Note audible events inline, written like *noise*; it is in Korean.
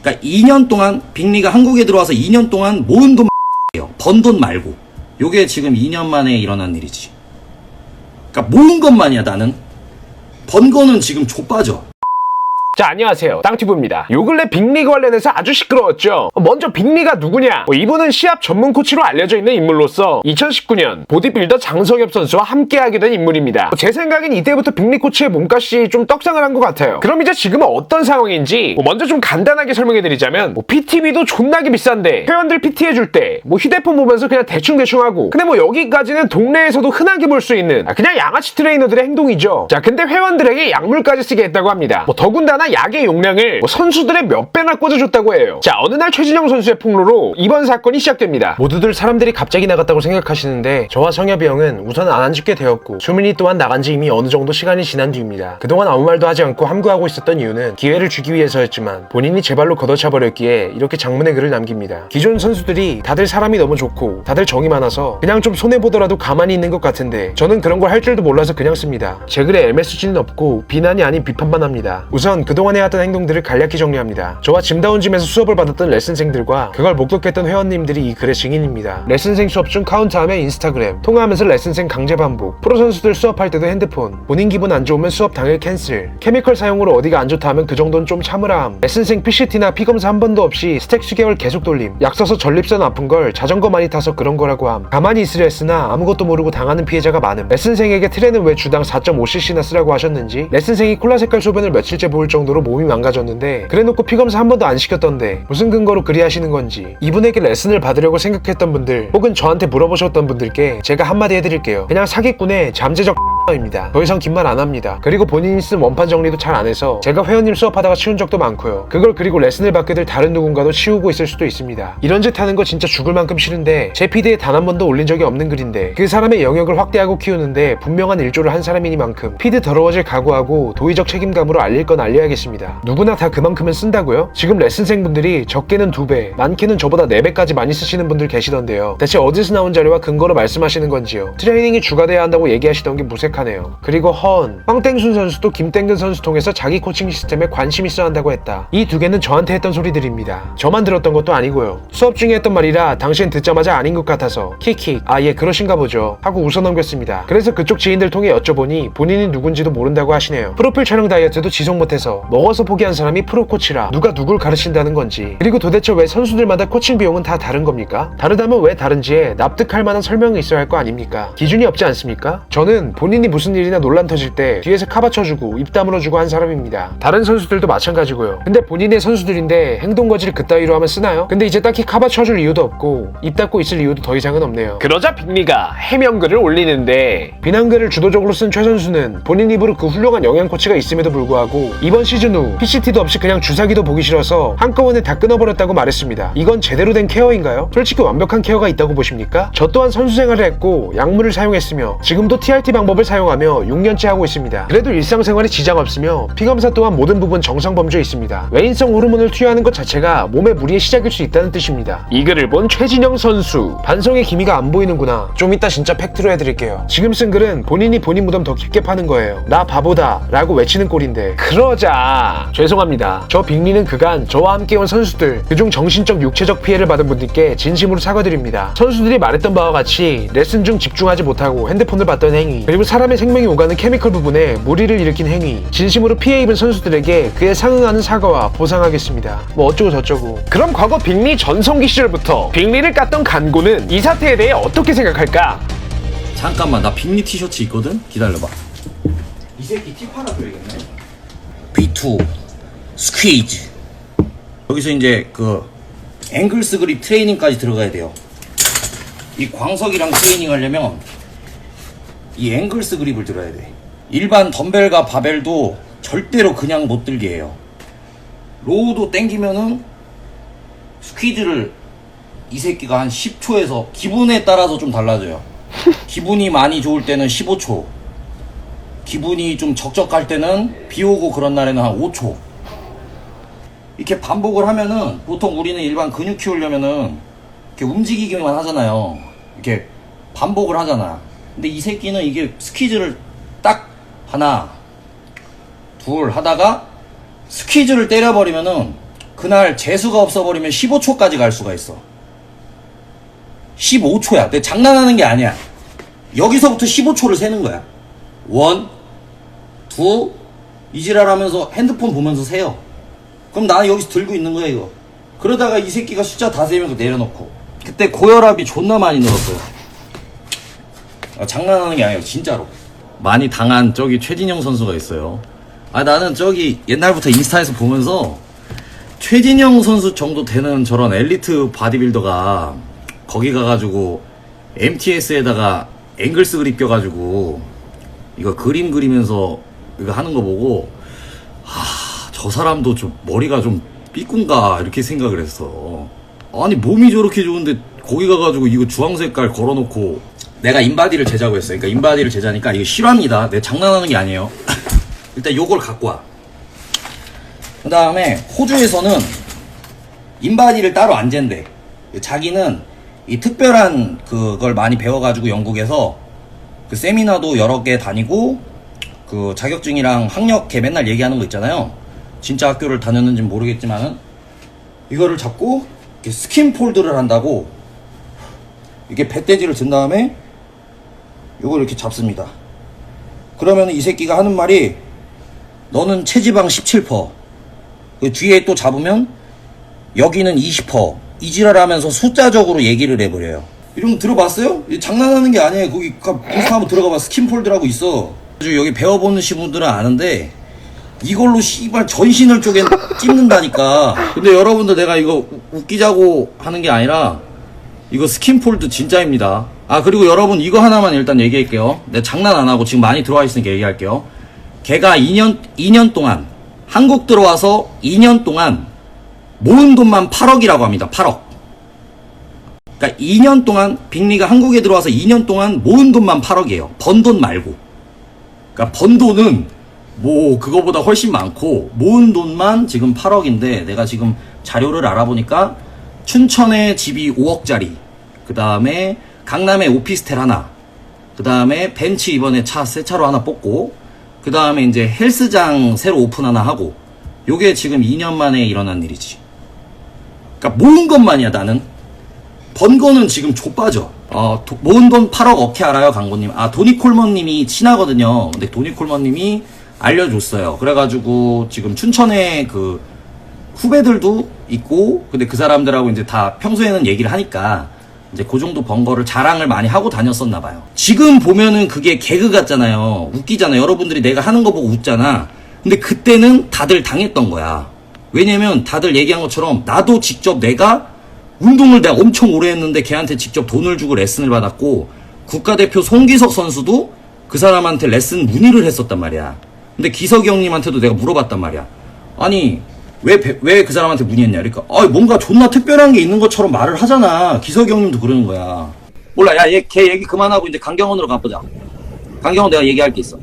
그러니까 2년 동안 빅리가 한국에 들어와서 2년 동안 모은 돈 예요. 번 돈 말고. 요게 지금 2년 만에 일어난 일이지. 그러니까 모은 것만이야 나는. 번 거는 지금 좆빠져. 자 안녕하세요. 땅튜브입니다. 요 근래 빅리그 관련해서 아주 시끄러웠죠? 먼저 빅리가 누구냐? 뭐 이분은 시합 전문 코치로 알려져 있는 인물로서 2019년 보디빌더 장성엽 선수와 함께하게 된 인물입니다. 뭐제 생각엔 이때부터 빅리 코치의 몸값이 좀 떡상을 한 것 같아요. 그럼 이제 지금은 어떤 상황인지 뭐 먼저 좀 간단하게 설명해드리자면 뭐 PT비도 존나게 비싼데 회원들 PT 해줄 때 뭐 휴대폰 보면서 그냥 대충대충 하고 근데 뭐 여기까지는 동네에서도 흔하게 볼 수 있는 아, 그냥 양아치 트레이너들의 행동이죠. 자 근데 회원들에게 약물까지 쓰게 했다고 합니다. 뭐 더군다나 약의 용량을 뭐 선수들의 몇 배나 꽂아줬다고 해요. 자, 어느 날 최진영 선수의 폭로로 이번 사건이 시작됩니다. 모두들 사람들이 갑자기 나갔다고 생각하시는데 저와 성엽이 형은 우선 안 한 지 꽤 되었고 주민이 또한 나간 지 이미 어느 정도 시간이 지난 뒤입니다. 그동안 아무 말도 하지 않고 함구하고 있었던 이유는 기회를 주기 위해서였지만 본인이 제 발로 걷어차 버렸기에 이렇게 장문의 글을 남깁니다. 기존 선수들이 다들 사람이 너무 좋고 다들 정이 많아서 그냥 좀 손해 보더라도 가만히 있는 것 같은데 저는 그런 걸 할 줄도 몰라서 그냥 씁니다. 제 글에 MSG는 없고 비난이 아닌 비판만 합니다. 우선 그동안 해왔던 행동들을 간략히 정리합니다. 저와 짐다운 짐에서 수업을 받았던 레슨생들과 그걸 목격했던 회원님들이 이 글의 증인입니다. 레슨생 수업 중 카운트하면 인스타그램, 통화하면서 레슨생 강제 반복, 프로 선수들 수업할 때도 핸드폰, 본인 기분 안 좋으면 수업 당일 캔슬, 케미컬 사용으로 어디가 안 좋다 하면 그 정도는 좀 참으라 함, 레슨생 PCT나 피검사 한 번도 없이 스택 수개월 계속 돌림, 약 써서 전립선 아픈 걸 자전거 많이 타서 그런 거라고 함, 가만히 있으려 했으나 아무것도 모르고 당하는 피해자가 많음, 레슨생에게 트레는 왜 주당 4.5cc나 쓰라고 하셨는지, 레슨생이 콜라 색깔 소변을 며칠째 보일 정도 로 몸이 망가졌는데 그래놓고 피검사 한 번도 안 시켰던데 무슨 근거로 그리 하시는 건지 이분에게 레슨을 받으려고 생각했던 분들 혹은 저한테 물어보셨던 분들께 제가 한마디 해드릴게요. 그냥 사기꾼의 잠재적 입니다. 더 이상 긴 말 안 합니다. 그리고 본인이 쓴 원판 정리도 잘 안 해서 제가 회원님 수업하다가 치운 적도 많고요. 그걸 그리고 레슨을 받게 될 다른 누군가도 치우고 있을 수도 있습니다. 이런 짓 하는 거 진짜 죽을 만큼 싫은데 제 피드에 단 한 번도 올린 적이 없는 글인데 그 사람의 영역을 확대하고 키우는데 분명한 일조를 한 사람이니만큼 피드 더러워질 각오하고 도의적 책임감으로 알릴 건 알려야겠습니다. 누구나 다 그만큼은 쓴다고요? 지금 레슨생분들이 적게는 두 배, 많게는 저보다 네 배까지 많이 쓰시는 분들 계시던데요. 대체 어디서 나온 자료와 근거로 말씀하시는 건지요? 트레이닝이 주가 돼야 한다고 얘기하시던 게 무색하 네요. 그리고 허언, 황땡순 선수도 김땡근 선수 통해서 자기 코칭 시스템에 관심 있어 한다고 했다. 이 두 개는 저한테 했던 소리들입니다. 저만 들었던 것도 아니고요. 수업 중에 했던 말이라 당신 듣자마자 아닌 것 같아서 킥킥 아 예 그러신가 보죠 하고 웃어 넘겼습니다. 그래서 그쪽 지인들 통해 여쭤보니 본인이 누군지도 모른다고 하시네요. 프로필 촬영 다이어트도 지속 못해서 먹어서 포기한 사람이 프로 코치라 누가 누굴 가르친다는 건지 그리고 도대체 왜 선수들마다 코칭 비용은 다 다른 겁니까? 다르다면 왜 다른지에 납득할 만한 설명이 있어야 할 거 아닙니까? 기준이 없지 않습니까? 저는 본인이 무슨 일이나 논란 터질 때 뒤에서 카바쳐주고 입 다물어주고 한 사람입니다. 다른 선수들도 마찬가지고요. 근데 본인의 선수들인데 행동 거지를 그따위로 하면 쓰나요? 근데 이제 딱히 카바쳐줄 이유도 없고 입 닫고 있을 이유도 더 이상은 없네요. 그러자 빅리가 해명글을 올리는데 비난글을 주도적으로 쓴 최 선수는 본인 입으로 그 훌륭한 영양 코치가 있음에도 불구하고 이번 시즌 후 PCT도 없이 그냥 주사기도 보기 싫어서 한꺼번에 다 끊어버렸다고 말했습니다. 이건 제대로 된 케어인가요? 솔직히 완벽한 케어가 있다고 보십니까? 저 또한 선수 생활을 했고 약물을 사용했으며 지금도 TRT 방법을 사용하며 6년째 하고 있습니다. 그래도 일상생활에 지장 없으며 피검사 또한 모든 부분 정상 범주에 있습니다. 외인성 호르몬을 투여하는 것 자체가 몸의 무리의 시작일 수 있다는 뜻입니다. 이 글을 본 최진영 선수 반성의 기미가 안 보이는구나. 좀 이따 진짜 팩트로 해드릴게요. 지금 쓴 글은 본인이 본인 무덤 더 깊게 파는 거예요. 나 바보다 라고 외치는 꼴인데 그러자 죄송합니다. 저 빅리는 그간 저와 함께 온 선수들 그중 정신적 육체적 피해를 받은 분들께 진심으로 사과드립니다. 선수들이 말했던 바와 같이 레슨 중 집중하지 못하고 핸드폰을 봤던 행위 그리고 사람 의 생명이 오가는 케미컬 부분에 무리를 일으킨 행위 진심으로 피해 입은 선수들에게 그에 상응하는 사과와 보상하겠습니다. 뭐 어쩌고 저쩌고 그럼 과거 빅리 전성기 시절부터 빅리를 깠던 간고는 이 사태에 대해 어떻게 생각할까? 잠깐만 나 빅리 티셔츠 있거든? 기다려봐. 이 새끼 팁 하나 줘야겠네. B2 스퀴즈. 여기서 이제 그 앵글스 그립 트레이닝까지 들어가야 돼요. 이 광석이랑 트레이닝 하려면 이 앵글스 그립을 들어야 돼. 일반 덤벨과 바벨도 절대로 그냥 못 들게 해요. 로우도 땡기면은 스퀴즈를 이 새끼가 한 10초에서 기분에 따라서 좀 달라져요. 기분이 많이 좋을 때는 15초. 기분이 좀 적적할 때는 비 오고 그런 날에는 한 5초. 이렇게 반복을 하면은 보통 우리는 일반 근육 키우려면은 이렇게 움직이기만 하잖아요. 이렇게 반복을 하잖아. 근데 이 새끼는 이게 스퀴즈를 딱 하나, 둘 하다가 스퀴즈를 때려버리면은 그날 재수가 없어버리면 15초까지 갈 수가 있어. 15초야. 내 장난하는 게 아니야. 여기서부터 15초를 세는 거야. 원, 투, 이지랄 하면서 핸드폰 보면서 세요. 그럼 나는 여기서 들고 있는 거야, 이거. 그러다가 이 새끼가 숫자 다 세면서 내려놓고. 그때 고혈압이 존나 많이 늘었어요. 아, 장난하는 게 아니에요, 진짜로. 많이 당한 저기 최진영 선수가 있어요. 아, 나는 저기 옛날부터 인스타에서 보면서 최진영 선수 정도 되는 저런 엘리트 바디빌더가 거기 가가지고 MTS에다가 앵글스 그립 껴가지고 이거 그림 그리면서 이거 하는 거 보고 하, 저 사람도 좀 머리가 좀 삐꾼가 이렇게 생각을 했어. 아니 몸이 저렇게 좋은데 거기 가가지고 이거 주황 색깔 걸어놓고 내가 인바디를 제자고 했어요. 그러니까 인바디를 제자니까 이거 실화입니다. 내 장난하는 게 아니에요. *laughs* 일단 요걸 갖고 와. 그 다음에 호주에서는 인바디를 따로 안 잰대. 자기는 이 특별한 그걸 많이 배워가지고 영국에서 그 세미나도 여러 개 다니고 그 자격증이랑 학력 걔 맨날 얘기하는 거 있잖아요. 진짜 학교를 다녔는지 모르겠지만은 이거를 잡고 이렇게 스킨 폴드를 한다고 이게 배돼지를 든 다음에 이걸 이렇게 잡습니다. 그러면 이 새끼가 하는 말이 너는 체지방 17%. 그 뒤에 또 잡으면 여기는 20%. 이지랄 하면서 숫자적으로 얘기를 해버려요. 이런 거 들어봤어요? 장난하는 게 아니에요. 거기 가- 인스타 한번 들어가봐. 스킨폴드라고 있어. 여기 배워보는 분들은 아는데 이걸로 씨발 전신을 쪼개 찝는다니까. 근데 여러분들 내가 이거 우- 웃기자고 하는 게 아니라 이거 스킨폴드 진짜입니다. 아 그리고 여러분 이거 하나만 일단 얘기할게요. 내가 장난 안 하고 지금 많이 들어와 있으니까 얘기할게요. 걔가 2년 2년 동안 한국 들어와서 2년 동안 모은 돈만 8억이라고 합니다. 8억. 그러니까 2년 동안 빅리가 한국에 들어와서 2년 동안 모은 돈만 8억이에요. 번 돈 말고. 그러니까 번 돈은 뭐 그거보다 훨씬 많고 모은 돈만 지금 8억인데 내가 지금 자료를 알아보니까 춘천에 집이 5억짜리. 그 다음에 강남에 오피스텔 하나. 그 다음에 벤츠 이번에 차 새 차로 하나 뽑고 그 다음에 이제 헬스장 새로 오픈 하나 하고 요게 지금 2년 만에 일어난 일이지. 그러니까 모은 것만이야 나는. 번 거는 지금 좆빠져. 어, 도- 모은 돈 8억 어케 알아요, 강고님? 아, 도니 콜먼님이 친하거든요. 근데 도니 콜먼님이 알려줬어요. 그래가지고 지금 춘천에 그 후배들도 있고, 근데 그 사람들하고 이제 다 평소에는 얘기를 하니까 이제 그 정도 번 거를 자랑을 많이 하고 다녔었나 봐요. 지금 보면은 그게 개그 같잖아요. 웃기잖아요. 여러분들이 내가 하는 거 보고 웃잖아. 근데 그때는 다들 당했던 거야. 왜냐면 다들 얘기한 것처럼 나도 직접 내가 운동을 내가 엄청 오래 했는데 걔한테 직접 돈을 주고 레슨을 받았고 국가대표 송기석 선수도 그 사람한테 레슨 문의를 했었단 말이야. 근데 기석이 형님한테도 내가 물어봤단 말이야. 아니 왜왜 그 사람한테 문의했냐? 그러니까 아 뭔가 존나 특별한 게 있는 것처럼 말을 하잖아. 기석이 형님도 그러는 거야. 몰라 야걔 얘기 그만하고 이제 강경원으로 가보자. 강경원 내가 얘기할 게 있어.